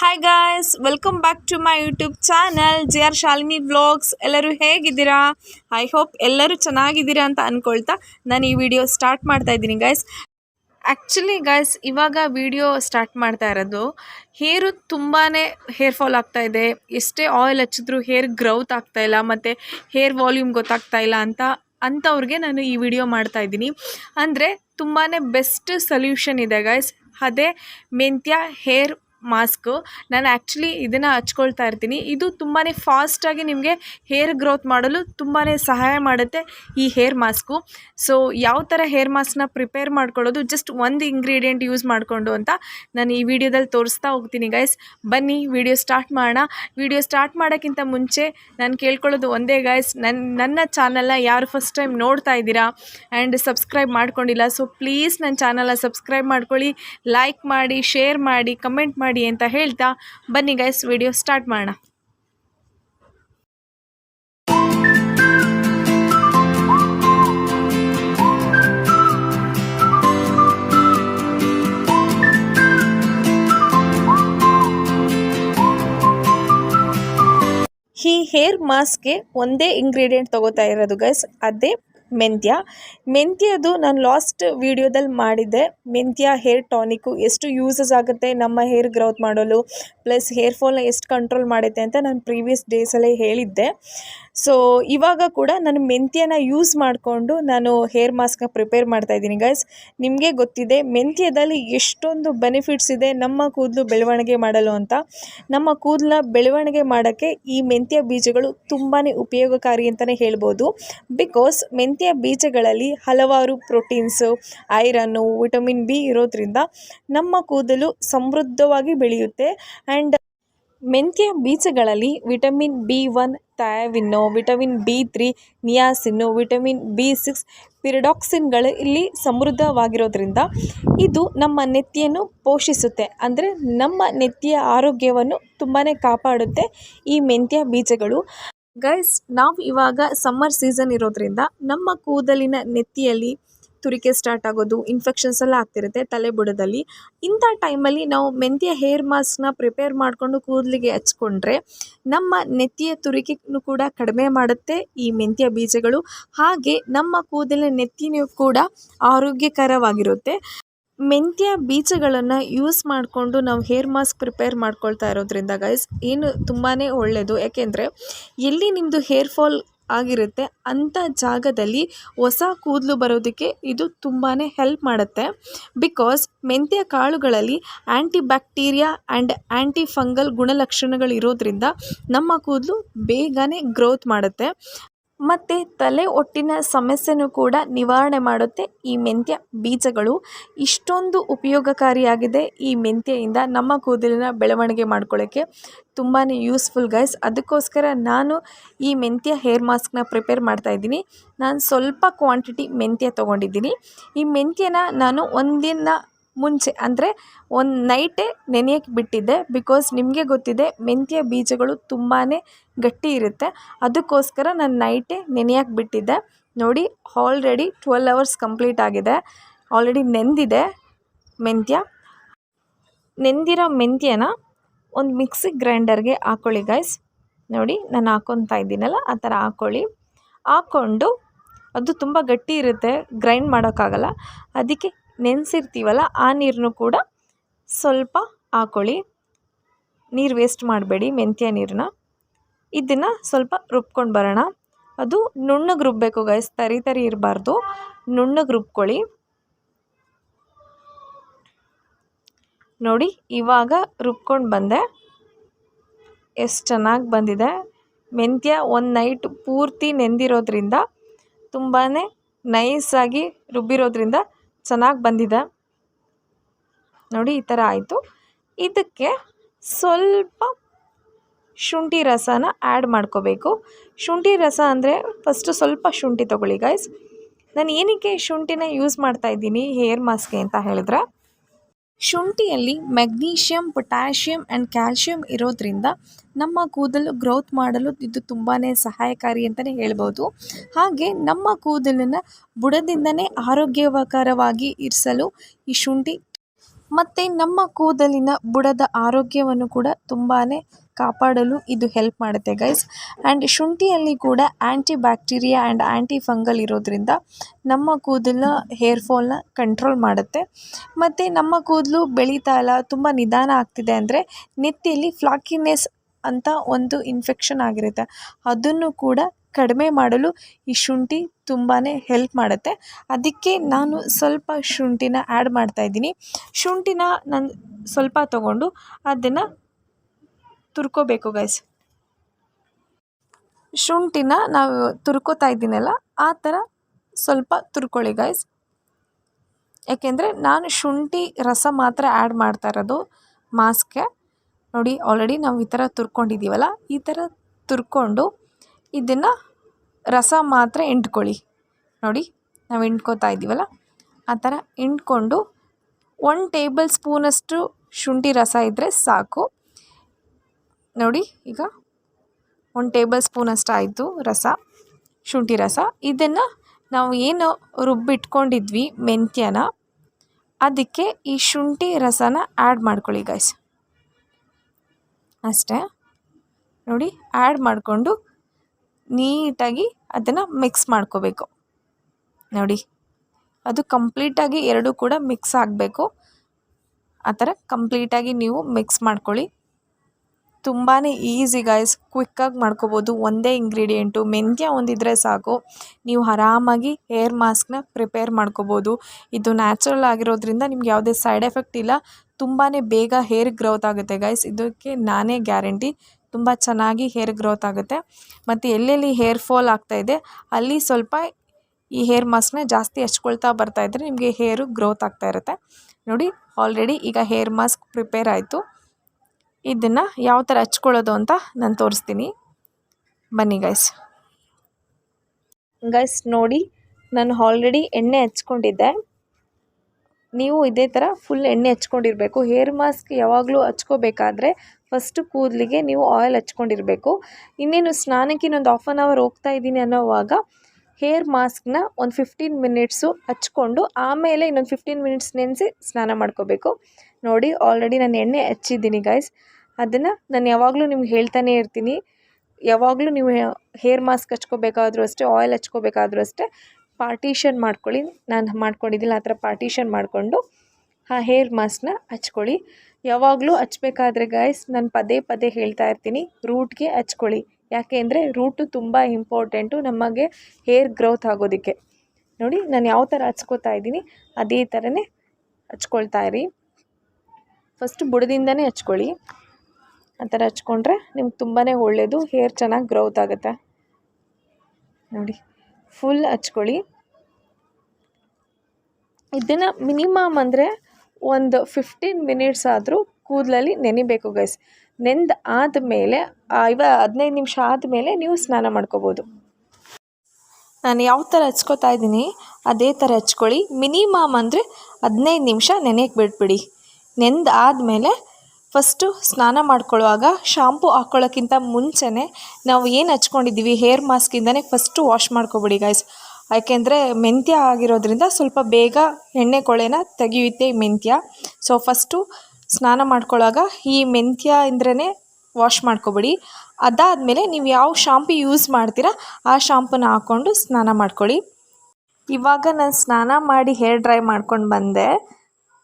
Hi guys welcome back to my YouTube channel J R Shalini vlogs ಎಲ್ಲರೂ ಹೇಗಿದ್ದೀರಾ? I hope ಎಲ್ಲರೂ ಚೆನ್ನಾಗಿದ್ದೀರಾ ಅಂತ ಅಂದ್ಕೊಳ್ತಾ ನಾನು ಈ ವಿಡಿಯೋ ಸ್ಟಾರ್ಟ್ ಮಾಡ್ತಾ ಇದ್ದೀನಿ ಗಾಯ್ಸ್ ಆ್ಯಕ್ಚುಲಿ ಗಾಯ್ಸ್ ಇವಾಗ ವಿಡಿಯೋ ಸ್ಟಾರ್ಟ್ ಮಾಡ್ತಾ ಇರೋದು ಹೇರು ತುಂಬಾ ಹೇರ್ ಫಾಲ್ ಆಗ್ತಾ ಇದೆ. ಎಷ್ಟೇ ಆಯಿಲ್ ಹಚ್ಚಿದ್ರು ಹೇರ್ ಗ್ರೌತ್ ಆಗ್ತಾ ಇಲ್ಲ, ಮತ್ತು ಹೇರ್ ವಾಲ್ಯೂಮ್ ಗೊತ್ತಾಗ್ತಾ ಇಲ್ಲ ಅಂತ ಅಂಥವ್ರಿಗೆ ನಾನು ಈ ವಿಡಿಯೋ ಮಾಡ್ತಾ ಇದ್ದೀನಿ. ಅಂದರೆ ತುಂಬಾ ಬೆಸ್ಟ್ ಸೊಲ್ಯೂಷನ್ ಇದೆ ಗಾಯ್ಸ್ ಅದೇ ಮೆಂತ್ಯ ಹೇರ್ ಮಾಸ್ಕು ನಾನು ಆ್ಯಕ್ಚುಲಿ ಇದನ್ನು ಹಚ್ಕೊಳ್ತಾ ಇರ್ತೀನಿ. ಇದು ತುಂಬಾ ಫಾಸ್ಟಾಗಿ ನಿಮಗೆ ಹೇರ್ ಗ್ರೋತ್ ಮಾಡಲು ತುಂಬಾ ಸಹಾಯ ಮಾಡುತ್ತೆ ಈ ಹೇರ್ ಮಾಸ್ಕು ಸೊ ಯಾವ ಥರ ಹೇರ್ ಮಾಸ್ಕ್ನ ಪ್ರಿಪೇರ್ ಮಾಡ್ಕೊಳ್ಳೋದು? ಜಸ್ಟ್ ಒಂದು ಇಂಗ್ರೀಡಿಯೆಂಟ್ ಯೂಸ್ ಮಾಡಿಕೊಂಡು ಅಂತ ನಾನು ಈ ವಿಡಿಯೋದಲ್ಲಿ ತೋರಿಸ್ತಾ ಹೋಗ್ತೀನಿ ಗೈಸ್ ಬನ್ನಿ ವಿಡಿಯೋ ಸ್ಟಾರ್ಟ್ ಮಾಡೋಣ. ವಿಡಿಯೋ ಸ್ಟಾರ್ಟ್ ಮಾಡೋಕ್ಕಿಂತ ಮುಂಚೆ ನಾನು ಕೇಳ್ಕೊಳ್ಳೋದು ಒಂದೇ ಗೈಸ್ ನನ್ನ ನನ್ನ ಚಾನಲ್ನ ಯಾರು ಫಸ್ಟ್ ಟೈಮ್ ನೋಡ್ತಾ ಇದ್ದೀರಾ ಆ್ಯಂಡ್ ಸಬ್ಸ್ಕ್ರೈಬ್ ಮಾಡ್ಕೊಂಡಿಲ್ಲ ಸೊ ಪ್ಲೀಸ್ ನನ್ನ ಚಾನಲ್ನ ಸಬ್ಸ್ಕ್ರೈಬ್ ಮಾಡ್ಕೊಳ್ಳಿ. ಲೈಕ್ ಮಾಡಿ ಶೇರ್ ಮಾಡಿ ಕಮೆಂಟ್ ಮಾಡಿ. ಅಂತ ಹೇಳ್ತಾ ಬನ್ನಿ ಗೈಸ್ ವಿಡಿಯೋ ಸ್ಟಾರ್ಟ್ ಮಾಡೋಣ. ಈ ಹೇರ್ ಮಾಸ್ಕ್ಗೆ ಒಂದೇ ಇಂಗ್ರೀಡಿಯೆಂಟ್ ತಗೋತಾ ಇರೋದು ಗೈಸ್ ಅದೇ ಮೆಂತ್ಯ. ಮೆಂತ್ಯದು ನಾನು ಲಾಸ್ಟ್ ವೀಡಿಯೋದಲ್ಲಿ ಮಾಡಿದ್ದೆ. ಮೆಂತ್ಯ ಹೇರ್ ಟಾನಿಕ್ಕು ಎಷ್ಟು ಯೂಸಸ್ ಆಗುತ್ತೆ, ನಮ್ಮ ಹೇರ್ ಗ್ರೋತ್ ಮಾಡಲು ಪ್ಲಸ್ ಹೇರ್ ಫಾಲ್ನ ಎಷ್ಟು ಕಂಟ್ರೋಲ್ ಮಾಡುತ್ತೆ ಅಂತ ನಾನು ಪ್ರೀವಿಯಸ್ ಡೇಸಲ್ಲೇ ಹೇಳಿದ್ದೆ. ಸೊ ಇವಾಗ ಕೂಡ ನಾನು ಮೆಂತ್ಯನ ಯೂಸ್ ಮಾಡಿಕೊಂಡು ನಾನು ಹೇರ್ ಮಾಸ್ಕ್ನ ಪ್ರಿಪೇರ್ ಮಾಡ್ತಾ ಇದ್ದೀನಿ ಗೈಸ್ ನಿಮಗೆ ಗೊತ್ತಿದೆ, ಮೆಂತ್ಯದಲ್ಲಿ ಎಷ್ಟೊಂದು ಬೆನಿಫಿಟ್ಸ್ ಇದೆ ನಮ್ಮ ಕೂದಲು ಬೆಳವಣಿಗೆ ಮಾಡಲು ಅಂತ. ನಮ್ಮ ಕೂದಲ ಬೆಳವಣಿಗೆ ಮಾಡೋಕ್ಕೆ ಈ ಮೆಂತ್ಯ ಬೀಜಗಳು ತುಂಬಾ ಉಪಯೋಗಕಾರಿ ಅಂತಲೇ ಹೇಳ್ಬೋದು. ಬಿಕಾಸ್ ಮೆಂತ್ಯ ಬೀಜಗಳಲ್ಲಿ ಹಲವಾರು ಪ್ರೋಟೀನ್ಸು ಐರನ್ನು ವಿಟಮಿನ್ ಬಿ ಇರೋದ್ರಿಂದ ನಮ್ಮ ಕೂದಲು ಸಮೃದ್ಧವಾಗಿ ಬೆಳೆಯುತ್ತೆ. ಆ್ಯಂಡ್ ಮೆಂತ್ಯ ಬೀಜಗಳಲ್ಲಿ ವಿಟಮಿನ್ ಬಿ ಒನ್ ಥಯಾವಿನ್ನು ವಿಟಮಿನ್ ಬಿ ತ್ರೀ, ನಿಯಾಸಿನ್ನು, ವಿಟಮಿನ್ ಬಿ ಸಿಕ್ಸ್, ಪಿರಿಡಾಕ್ಸಿನ್ಗಳು ಇಲ್ಲಿ ಸಮೃದ್ಧವಾಗಿರೋದ್ರಿಂದ ಇದು ನಮ್ಮ ನೆತ್ತಿಯನ್ನು ಪೋಷಿಸುತ್ತೆ. ಅಂದರೆ ನಮ್ಮ ನೆತ್ತಿಯ ಆರೋಗ್ಯವನ್ನು ತುಂಬಾ ಕಾಪಾಡುತ್ತೆ ಈ ಮೆಂತ್ಯ ಬೀಜಗಳು. ಗೈಸ್ ನಾವು ಇವಾಗ ಸಮ್ಮರ್ ಸೀಸನ್ ಇರೋದ್ರಿಂದ ನಮ್ಮ ಕೂದಲಿನ ನೆತ್ತಿಯಲ್ಲಿ ತುರಿಕೆ ಸ್ಟಾರ್ಟ್ ಆಗೋದು ಇನ್ಫೆಕ್ಷನ್ಸ್ ಎಲ್ಲ ಆಗ್ತಿರುತ್ತೆ ತಲೆ ಬುಡದಲ್ಲಿ ಇಂಥ ಟೈಮಲ್ಲಿ ನಾವು ಮೆಂತ್ಯ ಹೇರ್ ಮಾಸ್ಕ್ನ ಪ್ರಿಪೇರ್ ಮಾಡಿಕೊಂಡು ಕೂದಲಿಗೆ ಹಚ್ಕೊಂಡ್ರೆ ನಮ್ಮ ನೆತ್ತಿಯ ತುರಿಕೆನೂ ಕೂಡ ಕಡಿಮೆ ಮಾಡುತ್ತೆ ಈ ಮೆಂತ್ಯ ಬೀಜಗಳು. ಹಾಗೆ ನಮ್ಮ ಕೂದಲಿನ ನೆತ್ತಿನೂ ಕೂಡ ಆರೋಗ್ಯಕರವಾಗಿರುತ್ತೆ. ಮೆಂತ್ಯ ಬೀಜಗಳನ್ನು ಯೂಸ್ ಮಾಡಿಕೊಂಡು ನಾವು ಹೇರ್ ಮಾಸ್ಕ್ ಪ್ರಿಪೇರ್ ಮಾಡ್ಕೊಳ್ತಾ ಇರೋದ್ರಿಂದ ಗೈಸ್ ಏನು ತುಂಬಾ ಒಳ್ಳೆಯದು ಯಾಕೆಂದರೆ ಎಲ್ಲಿ ನಿಮ್ಮದು ಹೇರ್ ಫಾಲ್ ಆಗಿರುತ್ತೆ. ಅಂಥ ಜಾಗದಲ್ಲಿ ಹೊಸ ಕೂದಲು ಬರೋದಕ್ಕೆ ಇದು ತುಂಬಾ ಹೆಲ್ಪ್ ಮಾಡುತ್ತೆ. ಬಿಕಾಸ್ ಮೆಂತ್ಯ ಕಾಳುಗಳಲ್ಲಿ anti bacteria and anti fungal ಗುಣಲಕ್ಷಣಗಳು ಇರೋದ್ರಿಂದ ನಮ್ಮ ಕೂದಲು ಬೇಗನೆ ಗ್ರೋತ್ ಮಾಡುತ್ತೆ. ಮತ್ತು ತಲೆ ಒಟ್ಟಿನ ಸಮಸ್ಯೆನೂ ಕೂಡ ನಿವಾರಣೆ ಮಾಡುತ್ತೆ ಈ ಮೆಂತ್ಯ ಬೀಜಗಳು. ಇಷ್ಟೊಂದು ಉಪಯೋಗಕಾರಿಯಾಗಿದೆ ಈ ಮೆಂತ್ಯೆಯಿಂದ ನಮ್ಮ ಕೂದಲಿನ ಬೆಳವಣಿಗೆ ಮಾಡ್ಕೊಳ್ಳೋಕ್ಕೆ. ತುಂಬಾ ಯೂಸ್ಫುಲ್ ಗೈಸ್. ಅದಕ್ಕೋಸ್ಕರ ನಾನು ಈ ಮೆಂತ್ಯ ಹೇರ್ ಮಾಸ್ಕ್ನ ಪ್ರಿಪೇರ್ ಮಾಡ್ತಾ ಇದ್ದೀನಿ. ನಾನು ಸ್ವಲ್ಪ ಕ್ವಾಂಟಿಟಿ ಮೆಂತ್ಯ ತೊಗೊಂಡಿದ್ದೀನಿ. ಈ ಮೆಂತ್ಯನ ನಾನು ಒಂದಿನ ಮುಂಚೆ, ಅಂದರೆ ಒಂದು ನೈಟೇ ನೆನೆಯಕ್ಕೆ ಬಿಟ್ಟಿದ್ದೆ. ಬಿಕಾಸ್ ನಿಮಗೆ ಗೊತ್ತಿದೆ, ಮೆಂತ್ಯ ಬೀಜಗಳು ತುಂಬಾ ಗಟ್ಟಿ ಇರುತ್ತೆ. ಅದಕ್ಕೋಸ್ಕರ ನಾನು ನೈಟೇ ನೆನೆಯಕ್ಕೆ ಬಿಟ್ಟಿದ್ದೆ. ನೋಡಿ ಆಲ್ರೆಡಿ ಟ್ವೆಲ್ ಅವರ್ಸ್ ಕಂಪ್ಲೀಟ್ ಆಗಿದೆ. ಆಲ್ರೆಡಿ ನೆಂದಿದೆ ಮೆಂತ್ಯ. ನೆಂದಿರೋ ಮೆಂತ್ಯನ ಒಂದು ಮಿಕ್ಸಿ ಗ್ರೈಂಡರ್ಗೆ ಹಾಕ್ಕೊಳ್ಳಿ ಗೈಸ್ ನೋಡಿ, ನಾನು ಹಾಕ್ಕೊತಾ ಇದ್ದೀನಲ್ಲ, ಆ ಥರ ಹಾಕ್ಕೊಳ್ಳಿ ಹಾಕ್ಕೊಂಡು ಅದು ತುಂಬ ಗಟ್ಟಿ ಇರುತ್ತೆ ಗ್ರೈಂಡ್ ಮಾಡೋಕ್ಕಾಗಲ್ಲ. ಅದಕ್ಕೆ ನೆನೆಸಿರ್ತೀವಲ್ಲ, ಆ ನೀರನ್ನು ಕೂಡ ಸ್ವಲ್ಪ ಹಾಕೊಳ್ಳಿ. ನೀರು ವೇಸ್ಟ್ ಮಾಡಬೇಡಿ, ಮೆಂತ್ಯ ನೀರನ್ನ ಇದನ್ನು ಸ್ವಲ್ಪ ರುಬ್ಕೊಂಡು ಬರೋಣ. ಅದು ನುಣ್ಣಗೆ ರುಬ್ಬಬೇಕು ಗೈಸ್ ತರಿ ತರಿ ಇರಬಾರ್ದು. ನುಣ್ಣಗೆ ರುಬ್ಕೊಳ್ಳಿ. ನೋಡಿ, ಇವಾಗ ರುಬ್ಕೊಂಡು ಬಂದೆ. ಎಷ್ಟು ಚೆನ್ನಾಗಿ ಬಂದಿದೆ. ಮೆಂತ್ಯ ಒಂದು ನೈಟ್ ಪೂರ್ತಿ ನೆಂದಿರೋದ್ರಿಂದ ತುಂಬಾ ನೈಸಾಗಿ ರುಬ್ಬಿರೋದ್ರಿಂದ ಚೆನ್ನಾಗಿ ಬಂದಿದೆ. ನೋಡಿ ಈ ಥರ ಆಯಿತು. ಇದಕ್ಕೆ ಸ್ವಲ್ಪ ಶುಂಠಿ ರಸನ ಆ್ಯಡ್ ಮಾಡ್ಕೋಬೇಕು. ಶುಂಠಿ ರಸ ಅಂದರೆ ಫಸ್ಟು ಸ್ವಲ್ಪ ಶುಂಠಿ ತೊಗೊಳ್ಳಿ ಗೈಸ್ ನಾನು ಏನಕ್ಕೆ ಶುಂಠಿನ ಯೂಸ್ ಮಾಡ್ತಾಯಿದ್ದೀನಿ ಹೇರ್ ಮಾಸ್ಕ್ಗೆ ಅಂತ ಹೇಳಿದ್ರೆ ಶುಂಠಿಯಲ್ಲಿ ಮೆಗ್ನೀಷಿಯಮ್ ಪೊಟ್ಯಾಷಿಯಮ್ ಆ್ಯಂಡ್ ಕ್ಯಾಲ್ಶಿಯಮ್ ಇರೋದ್ರಿಂದ ನಮ್ಮ ಕೂದಲು ಗ್ರೋತ್ ಮಾಡಲು ಇದು ತುಂಬಾ ಸಹಾಯಕಾರಿ ಅಂತಲೇ ಹೇಳ್ಬೋದು. ಹಾಗೆ ನಮ್ಮ ಕೂದಲನ್ನು ಬುಡದಿಂದನೇ ಆರೋಗ್ಯಕರವಾಗಿ ಇರಿಸಲು ಈ ಶುಂಠಿ ಮತ್ತು ನಮ್ಮ ಕೂದಲಿನ ಬುಡದ ಆರೋಗ್ಯವನ್ನು ಕೂಡ ತುಂಬಾ ಕಾಪಾಡಲು ಇದು ಹೆಲ್ಪ್ ಮಾಡುತ್ತೆ ಗೈಸ್ ಆ್ಯಂಡ್ ಶುಂಠಿಯಲ್ಲಿ ಕೂಡ anti bacteria and anti fungal ಇರೋದ್ರಿಂದ ನಮ್ಮ ಕೂದಲಿನ ಹೇರ್ ಫಾಲ್ನ ಕಂಟ್ರೋಲ್ ಮಾಡುತ್ತೆ. ಮತ್ತು ನಮ್ಮ ಕೂದಲು ಬೆಳೀತಾ ಇಲ್ಲ, ತುಂಬ ನಿಧಾನ ಆಗ್ತಿದೆ ಅಂದರೆ ನೆತ್ತಿಯಲ್ಲಿ ಫ್ಲಾಕಿನೆಸ್ ಅಂತ ಒಂದು ಇನ್ಫೆಕ್ಷನ್ ಆಗಿರುತ್ತೆ. ಅದನ್ನು ಕೂಡ ಕಡಿಮೆ ಮಾಡಲು ಈ ಶುಂಠಿ ತುಂಬಾ ಹೆಲ್ಪ್ ಮಾಡುತ್ತೆ. ಅದಕ್ಕೆ ನಾನು ಸ್ವಲ್ಪ ಶುಂಠಿನ ಆ್ಯಡ್ ಮಾಡ್ತಾಯಿದ್ದೀನಿ ಶುಂಠಿನ ನಾನು ಸ್ವಲ್ಪ ತಗೊಂಡು ಅದನ್ನು ತುರ್ಕೋಬೇಕು ಗೈಸ್ ಶುಂಠಿನ ನಾವು ತುರ್ಕೋತಾ ಇದ್ದೀನಲ್ಲ, ಆ ಥರ ಸ್ವಲ್ಪ ತುರ್ಕೊಳ್ಳಿ ಗೈಸ್ ಯಾಕೆಂದರೆ ನಾನು ಶುಂಠಿ ರಸ ಮಾತ್ರ ಆ್ಯಡ್ ಮಾಡ್ತಾ ಇರೋದು ಮಾಸ್ಕ್ಗೆ. ನೋಡಿ ಆಲ್ರೆಡಿ ನಾವು ಈ ಥರ ತುರ್ಕೊಂಡಿದ್ದೀವಲ್ಲ, ಈ ಥರ ತುರ್ಕೊಂಡು ಇದನ್ನು ರಸ ಮಾತ್ರ ಎಂಟ್ಕೊಳ್ಳಿ ನೋಡಿ, ನಾವು ಎಂಟ್ಕೋತಾ ಇದ್ದೀವಲ್ಲ, ಆ ಥರ ಎಂಟ್ಕೊಂಡು ಒನ್ ಟೇಬಲ್ ಸ್ಪೂನಷ್ಟು ಶುಂಠಿ ರಸ ಇದ್ದರೆ ಸಾಕು. ನೋಡಿ ಈಗ ಒಂದು ಟೇಬಲ್ ಸ್ಪೂನಷ್ಟು ಆಯಿತು ರಸ, ಶುಂಠಿ ರಸ. ಇದನ್ನು ನಾವು ಏನು ರುಬ್ಬಿಟ್ಕೊಂಡಿದ್ವಿ ಮೆಂತ್ಯನ, ಅದಕ್ಕೆ ಈ ಶುಂಠಿ ರಸನ ಆ್ಯಡ್ ಮಾಡ್ಕೊಳ್ಳಿ ಗಾಯ್ಸ್ ಅಷ್ಟೇ. ನೋಡಿ ಆ್ಯಡ್ ಮಾಡಿಕೊಂಡು ನೀಟಾಗಿ ಅದನ್ನು ಮಿಕ್ಸ್ ಮಾಡ್ಕೋಬೇಕು. ನೋಡಿ, ಅದು ಕಂಪ್ಲೀಟಾಗಿ ಎರಡೂ ಕೂಡ ಮಿಕ್ಸ್ ಆಗಬೇಕು. ಆ ಥರ ಕಂಪ್ಲೀಟಾಗಿ ನೀವು ಮಿಕ್ಸ್ ಮಾಡ್ಕೊಳ್ಳಿ. ತುಂಬಾ ಈಸಿ ಗೈಸ್ ಕ್ವಿಕ್ಕಾಗಿ ಮಾಡ್ಕೋಬೋದು. ಒಂದೇ ಇಂಗ್ರೀಡಿಯೆಂಟು ಮೆಂತ್ಯ ಒಂದಿದ್ರೆ ಸಾಕು. ನೀವು ಆರಾಮಾಗಿ ಹೇರ್ ಮಾಸ್ಕ್ನ ಪ್ರಿಪೇರ್ ಮಾಡ್ಕೋಬೋದು. ಇದು ನ್ಯಾಚುರಲ್ ಆಗಿರೋದ್ರಿಂದ ನಿಮ್ಗೆ ಯಾವುದೇ ಸೈಡ್ ಎಫೆಕ್ಟ್ ಇಲ್ಲ. ತುಂಬಾ ಬೇಗ ಹೇರ್ ಗ್ರೋತ್ ಆಗುತ್ತೆ ಗೈಸ್ ಇದಕ್ಕೆ ನಾನೇ ಗ್ಯಾರಂಟಿ ತುಂಬ ಚೆನ್ನಾಗಿ ಹೇರ್ ಗ್ರೋತ್ ಆಗುತ್ತೆ. ಮತ್ತು ಎಲ್ಲೆಲ್ಲಿ ಹೇರ್ ಫಾಲ್ ಆಗ್ತಾಯಿದೆ ಅಲ್ಲಿ ಸ್ವಲ್ಪ ಈ ಹೇರ್ ಮಾಸ್ಕ್ನ ಜಾಸ್ತಿ ಹಚ್ಕೊಳ್ತಾ ಬರ್ತಾ ಇದ್ದರೆ ನಿಮಗೆ ಹೇರು ಗ್ರೋತ್ ಆಗ್ತಾ ಇರುತ್ತೆ. ನೋಡಿ ಆಲ್ರೆಡಿ ಈಗ ಹೇರ್ ಮಾಸ್ಕ್ ಪ್ರಿಪೇರ್ ಆಯಿತು. ಇದನ್ನು ಯಾವ ಥರ ಹಚ್ಕೊಳ್ಳೋದು ಅಂತ ನಾನು ತೋರಿಸ್ತೀನಿ. ಬನ್ನಿ ಗೈಸ್ ಗೈಸ್ ನೋಡಿ, ನಾನು ಆಲ್ರೆಡಿ ಎಣ್ಣೆ ಹಚ್ಕೊಂಡಿದ್ದೆ. ನೀವು ಇದೇ ಥರ ಫುಲ್ ಎಣ್ಣೆ ಹಚ್ಕೊಂಡಿರಬೇಕು. ಹೇರ್ ಮಾಸ್ಕ್ ಯಾವಾಗಲೂ ಹಚ್ಕೋಬೇಕಾದ್ರೆ ಫಸ್ಟು ಕೂದಲಿಗೆ ನೀವು ಆಯಿಲ್ ಹಚ್ಕೊಂಡಿರಬೇಕು. ಇನ್ನೇನು ಸ್ನಾನಕ್ಕೆ ಇನ್ನೊಂದು ಹಾಫ್ ಆನ್ ಅವರ್ ಹೋಗ್ತಾ ಇದ್ದೀನಿ ಅನ್ನೋವಾಗ ಹೇರ್ ಮಾಸ್ಕ್ನ ಒಂದು ಫಿಫ್ಟೀನ್ ಮಿನಿಟ್ಸು ಹಚ್ಕೊಂಡು ಆಮೇಲೆ ಇನ್ನೊಂದು ಫಿಫ್ಟೀನ್ ಮಿನಿಟ್ಸ್ ನೆನೆಸಿ ಸ್ನಾನ ಮಾಡ್ಕೋಬೇಕು. ನೋಡಿ ಆಲ್ರೆಡಿ ನಾನು ಎಣ್ಣೆ ಹಚ್ಚಿದ್ದೀನಿ ಗೈಸ್ ಅದನ್ನು ನಾನು ಯಾವಾಗಲೂ ನಿಮ್ಗೆ ಹೇಳ್ತಾನೆ ಇರ್ತೀನಿ. ಯಾವಾಗಲೂ ನೀವು ಹೇರ್ ಮಾಸ್ಕ್ ಹಚ್ಕೋಬೇಕಾದ್ರೂ ಅಷ್ಟೇ ಆಯಿಲ್ ಹಚ್ಕೋಬೇಕಾದ್ರೂ ಅಷ್ಟೇ ಪಾರ್ಟಿಷನ್ ಮಾಡ್ಕೊಳ್ಳಿ. ನಾನು ಮಾಡ್ಕೊಂಡಿದ್ದಿಲ್ಲ ಆ ಥರ ಪಾರ್ಟಿಷನ್ ಮಾಡಿಕೊಂಡು ಆ ಹೇರ್ ಮಾಸ್ಕ್ನ ಹಚ್ಕೊಳ್ಳಿ. ಯಾವಾಗಲೂ ಹಚ್ಬೇಕಾದ್ರೆ ಗಾಯ್ಸ್ ನಾನು ಪದೇ ಪದೇ ಹೇಳ್ತಾ ಇರ್ತೀನಿ ರೂಟ್ಗೆ ಹಚ್ಕೊಳ್ಳಿ. ಯಾಕೆ ಅಂದರೆ ರೂಟು ತುಂಬ ಇಂಪಾರ್ಟೆಂಟು ನಮಗೆ ಹೇರ್ ಗ್ರೋತ್ ಆಗೋದಕ್ಕೆ. ನೋಡಿ, ನಾನು ಯಾವ ಥರ ಹಚ್ಕೋತಾ ಇದ್ದೀನಿ, ಅದೇ ಥರನೇ ಹಚ್ಕೊಳ್ತಾ ಇರಿ. ಫಸ್ಟು ಬುಡದಿಂದನೇ ಹಚ್ಕೊಳ್ಳಿ. ಆ ಥರ ಹಚ್ಕೊಂಡ್ರೆ ನಿಮ್ಗೆ ತುಂಬಾ ಒಳ್ಳೆಯದು ಹೇರ್ ಚೆನ್ನಾಗಿ ಗ್ರೋತ್ ಆಗುತ್ತೆ. ನೋಡಿ, ಫುಲ್ ಹಚ್ಕೊಳ್ಳಿ. ಇದನ್ನು ಮಿನಿಮಮ್ ಅಂದರೆ ಒಂದು ಫಿಫ್ಟೀನ್ ಮಿನಿಟ್ಸ್ ಆದರೂ ಕೂದಲಲ್ಲಿ ನೆನಿಬೇಕು ಗೈಸ್ ನೆಂದು ಆದಮೇಲೆ ಇವ ಹದಿನೈದು ನಿಮಿಷ ಆದಮೇಲೆ ನೀವು ಸ್ನಾನ ಮಾಡ್ಕೋಬೋದು. ನಾನು ಯಾವ ಥರ ಹಚ್ಕೋತಾ ಇದ್ದೀನಿ, ಅದೇ ಥರ ಹಚ್ಕೊಳ್ಳಿ. ಮಿನಿಮಮ್ ಅಂದರೆ ಹದಿನೈದು ನಿಮಿಷ ನೆನೆಯಕ್ಕೆ ಬಿಟ್ಬಿಡಿ. ನೆಂದು ಆದಮೇಲೆ ಫಸ್ಟು ಸ್ನಾನ ಮಾಡ್ಕೊಳ್ಳುವಾಗ ಶಾಂಪು ಹಾಕ್ಕೊಳ್ಳೋಕ್ಕಿಂತ ಮುಂಚೆನೇ ನಾವು ಏನು ಹಚ್ಕೊಂಡಿದ್ದೀವಿ ಹೇರ್ ಮಾಸ್ಕಿಂದನೇ ಫಸ್ಟು ವಾಶ್ ಮಾಡ್ಕೊಬಿಡಿ ಗಾಯ್ಸ್ ಯಾಕೆಂದರೆ ಮೆಂತ್ಯ ಆಗಿರೋದ್ರಿಂದ ಸ್ವಲ್ಪ ಬೇಗ ಎಣ್ಣೆ ಕೊಳೆನ ತೆಗೆಯುತ್ತೆ ಈ ಮೆಂತ್ಯ. ಸೊ ಫಸ್ಟು ಸ್ನಾನ ಮಾಡ್ಕೊಳ್ಳೋವಾಗ ಈ ಮೆಂತ್ಯ ಇಂದ್ರೇ ವಾಶ್ ಮಾಡ್ಕೊಬಿಡಿ. ಅದಾದಮೇಲೆ ನೀವು ಯಾವ ಶಾಂಪು ಯೂಸ್ ಮಾಡ್ತೀರಾ ಆ ಶಾಂಪುನ ಹಾಕ್ಕೊಂಡು ಸ್ನಾನ ಮಾಡ್ಕೊಳ್ಳಿ. ಇವಾಗ ನಾನು ಸ್ನಾನ ಮಾಡಿ ಹೇರ್ ಡ್ರೈ ಮಾಡ್ಕೊಂಡು ಬಂದೆ.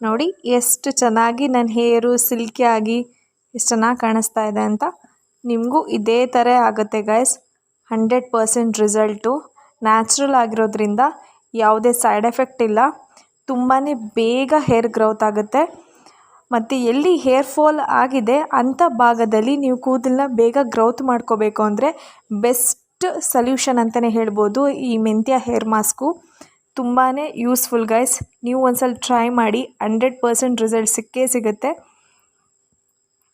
ನೋಡಿ ಎಷ್ಟು ಚೆನ್ನಾಗಿ ನನ್ನ ಹೇರು ಸಿಲ್ಕಿ ಆಗಿ ಎಷ್ಟು ಚೆನ್ನಾಗಿ ಕಾಣಿಸ್ತಾ ಇದೆ ಅಂತ ನಿಮಗೂ ಇದೇ ಥರ ಆಗುತ್ತೆ guys hundred percent result natural ಆಗಿರೋದ್ರಿಂದ ಯಾವುದೇ ಸೈಡ್ ಎಫೆಕ್ಟ್ ಇಲ್ಲ. ತುಂಬಾ ಬೇಗ ಹೇರ್ ಗ್ರೋತ್ ಆಗುತ್ತೆ. ಮತ್ತು ಎಲ್ಲಿ ಹೇರ್ ಫಾಲ್ ಆಗಿದೆ ಅಂಥ ಭಾಗದಲ್ಲಿ ನೀವು ಕೂದಲನ್ನ ಬೇಗ ಗ್ರೋತ್ ಮಾಡ್ಕೋಬೇಕು ಅಂದರೆ ಬೆಸ್ಟ್ ಸಲ್ಯೂಷನ್ ಅಂತಲೇ ಹೇಳ್ಬೋದು ಈ ಮೆಂತ್ಯ ಹೇರ್ ಮಾಸ್ಕು ತುಂಬಾ ಯೂಸ್ಫುಲ್ ಗೈಸ್ ನೀವು ಒಂದ್ಸಲ ಟ್ರೈ ಮಾಡಿ ಹಂಡ್ರೆಡ್ ಪರ್ಸೆಂಟ್ ರಿಸಲ್ಟ್ ಸಿಕ್ಕೇ ಸಿಗುತ್ತೆ.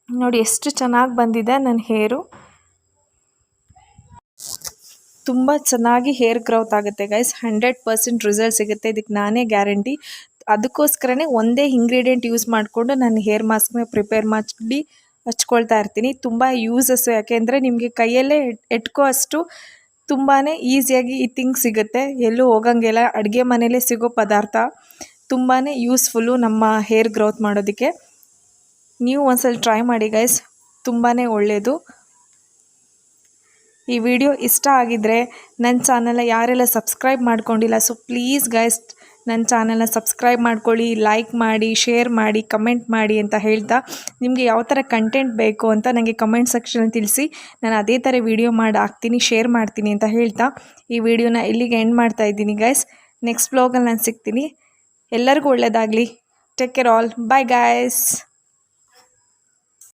ನೋಡಿ, ಎಷ್ಟು ಚೆನ್ನಾಗಿ ಬಂದಿದೆ ನನ್ನ ಹೇರು ತುಂಬ ಚೆನ್ನಾಗಿ ಹೇರ್ ಗ್ರೋತ್ ಆಗುತ್ತೆ ಗೈಸ್ ಹಂಡ್ರೆಡ್ ಪರ್ಸೆಂಟ್ ರಿಸಲ್ಟ್ ಸಿಗುತ್ತೆ. ಇದಕ್ಕೆ ನಾನೇ ಗ್ಯಾರಂಟಿ ಅದಕ್ಕೋಸ್ಕರನೇ ಒಂದೇ ಇಂಗ್ರೀಡಿಯೆಂಟ್ ಯೂಸ್ ಮಾಡಿಕೊಂಡು ನಾನು ಹೇರ್ ಮಾಸ್ಕ್ನ ಪ್ರಿಪೇರ್ ಮಾಡಿ ಹಚ್ಕೊಳ್ತಾ ಇರ್ತೀನಿ. ತುಂಬ ಯೂಸಸ್ಸು ಯಾಕೆಂದರೆ ನಿಮಗೆ ಕೈಯಲ್ಲೇ ಎಟ್ಕೋ ಅಷ್ಟು ತುಂಬಾ ಈಸಿಯಾಗಿ ಈ ಥಿಂಗ್ ಸಿಗುತ್ತೆ. ಎಲ್ಲೂ ಹೋಗಂಗಿಲ್ಲ ಅಡುಗೆ ಮನೇಲೇ ಸಿಗೋ ಪದಾರ್ಥ ತುಂಬಾ ಯೂಸ್ಫುಲ್ಲು ನಮ್ಮ ಹೇರ್ ಗ್ರೋತ್ ಮಾಡೋದಕ್ಕೆ. ನೀವು ಒಂದ್ಸಲ ಟ್ರೈ ಮಾಡಿ ಗೈಸ್ ತುಂಬಾ ಒಳ್ಳೆಯದು ಈ ವಿಡಿಯೋ ಇಷ್ಟ ಆಗಿದ್ದರೆ ನನ್ನ ಚಾನಲ್ನ ಯಾರೆಲ್ಲ ಸಬ್ಸ್ಕ್ರೈಬ್ ಮಾಡ್ಕೊಂಡಿಲ್ಲ, ಸೊ ಪ್ಲೀಸ್ ಗೈಸ್ ನನ್ನ ಚಾನಲ್ನ ಸಬ್ಸ್ಕ್ರೈಬ್ ಮಾಡ್ಕೊಳ್ಳಿ ಲೈಕ್ ಮಾಡಿ ಶೇರ್ ಮಾಡಿ ಕಮೆಂಟ್ ಮಾಡಿ ಅಂತ ಹೇಳ್ತಾ ನಿಮಗೆ ಯಾವ ಥರ ಕಂಟೆಂಟ್ ಬೇಕು ಅಂತ ನನಗೆ ಕಮೆಂಟ್ ಸೆಕ್ಷನಲ್ಲಿ ತಿಳಿಸಿ. ನಾನು ಅದೇ ಥರ ವಿಡಿಯೋ ಮಾಡಿ ಹಾಕ್ತೀನಿ ಶೇರ್ ಮಾಡ್ತೀನಿ ಅಂತ ಹೇಳ್ತಾ ಈ ವಿಡಿಯೋನ ಇಲ್ಲಿಗೆ ಎಂಡ್ ಮಾಡ್ತಾ ಇದ್ದೀನಿ ಗೈಸ್ ನೆಕ್ಸ್ಟ್ ಬ್ಲಾಗಲ್ಲಿ ನಾನು ಸಿಗ್ತೀನಿ. ಎಲ್ಲರಿಗೂ ಒಳ್ಳೆಯದಾಗಲಿ take care all bye guys